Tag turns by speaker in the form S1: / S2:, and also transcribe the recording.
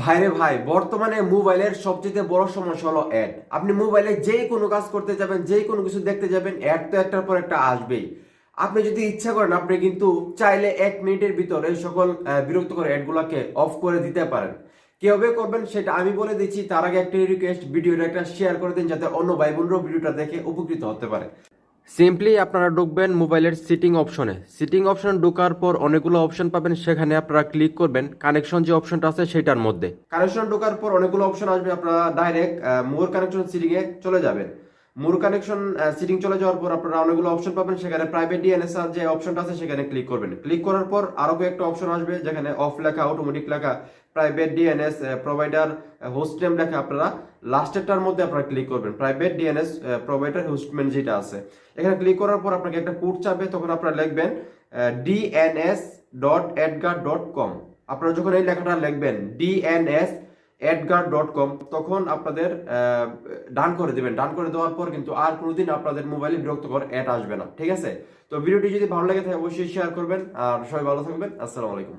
S1: ভাইরে ভাই, বর্তমানে মোবাইলের সবচেয়ে বড় সমস্যা হলো অ্যাড আপনি মোবাইলে যেই কোনো কাজ করতে যাবেন যেই কোনো কিছু দেখতে যাবেন অ্যাড তো একটার পর একটা আসবেই। আপনি যদি ইচ্ছা করেন, আপনি কিন্তু চাইলে এক মিনিটের ভিতরে এই সকল বিরক্তকর অ্যাডগুলোকে অফ করে দিতে পারেন। কীভাবে করবেন সেটা আমি বলে দিচ্ছি, তার আগে একটা রিকোয়েস্ট ভিডিওটা একটা শেয়ার করে দিন, যাতে অন্য ভাই বোনরাও ভিডিওটা দেখে উপকৃত হতে পারে। সিম্পলি আপনারা ঢুকবেন মোবাইলের সিটিং অপশনে সিটিং অপশন ঢোকার পর অনেকগুলো অপশন পাবেন, সেখানে আপনারা ক্লিক করবেন। কানেকশন যে অপশনটা আছে, সেটার মধ্যে। কানেকশন ঢোকার পর অনেকগুলো অপশন আসবে, আপনারা ডাইরেক্ট মোর কানেকশন সিটিং এ চলে যাবেন। মোর কানেকশন সিটিং চলে যাওয়ার পর আপনারা অনেকগুলো অপশন পাবেন। সেখানে প্রাইভেট ডিএনএসআর যে অপশনটা আছে, সেখানে ক্লিক করবেন। ক্লিক করার পর আরও একটা অপশন আসবে, যেখানে অফ লেখা অটোমেটিক লেখা private DNS provider host name লেখা আপনারা লাস্টেরটার মধ্যে আপনারা ক্লিক করবেন। প্রাইভেট ডিএনএস প্রোভাইডার হোস্টম্যান যেটা আছে। এখানে ক্লিক করার পর আপনাকে একটা কোড চাবে তখন আপনারা লিখবেন DNS dot AdGuard dot com আপনারা যখন এই লেখাটা লিখবেন ডিএনএস অ্যাডগার ডট কম তখন আপনাদের ডান করে দেবেন। ডান করে দেওয়ার পর কিন্তু আর কোনোদিন আপনাদের মোবাইলে বিরক্তকর অ্যাড আসবে না। ঠিক আছে? তো ভিডিওটি যদি ভালো লাগে তাহলে অবশ্যই শেয়ার করবেন। আর সবাই ভালো থাকবেন। আসসালামু আলাইকুম।